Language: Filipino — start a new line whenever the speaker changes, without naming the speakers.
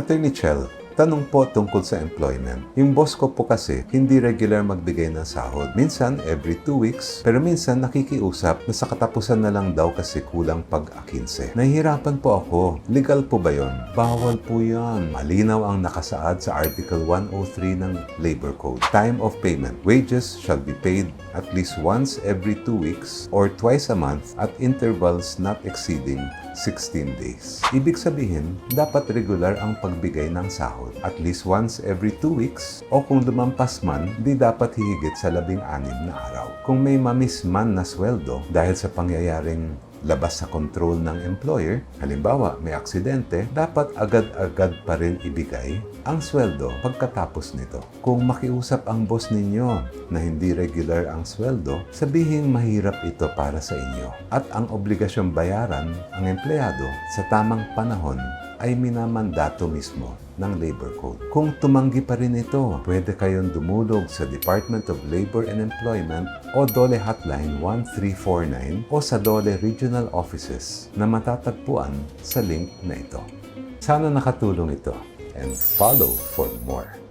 Attorney Chell, tanong po tungkol sa employment. Yung boss ko po kasi hindi regular magbigay ng sahod. Minsan every two weeks, pero minsan nakikiusap na sa katapusan na lang daw kasi kulang pag-akinse. Nahihirapan po ako. Legal po ba yon? Bawal po yan. Malinaw ang nakasaad sa Article 103 ng Labor Code. Time of payment. Wages shall be paid at least once every two weeks or twice a month at intervals not exceeding 16 days. Ibig sabihin, dapat regular ang pagbigay ng sahod. At least once every 2 weeks o kung lumampas man, di dapat hihigit sa labing anim na araw. Kung may mamis man na sweldo dahil sa pangyayaring labas sa control ng employer, halimbawa may aksidente, dapat agad-agad pa rin ibigay ang sweldo pagkatapos nito. Kung makiusap ang boss ninyo na hindi regular ang sweldo, sabihin mahirap ito para sa inyo. At ang obligasyong bayaran ang empleyado sa tamang panahon ay minamandato mismo ng Labor Code. Kung tumanggi pa rin ito, pwede kayong dumulog sa Department of Labor and Employment o Dole Hotline 1349 o sa Dole Regional Offices na matatagpuan sa link na ito. Sana nakatulong ito and follow for more.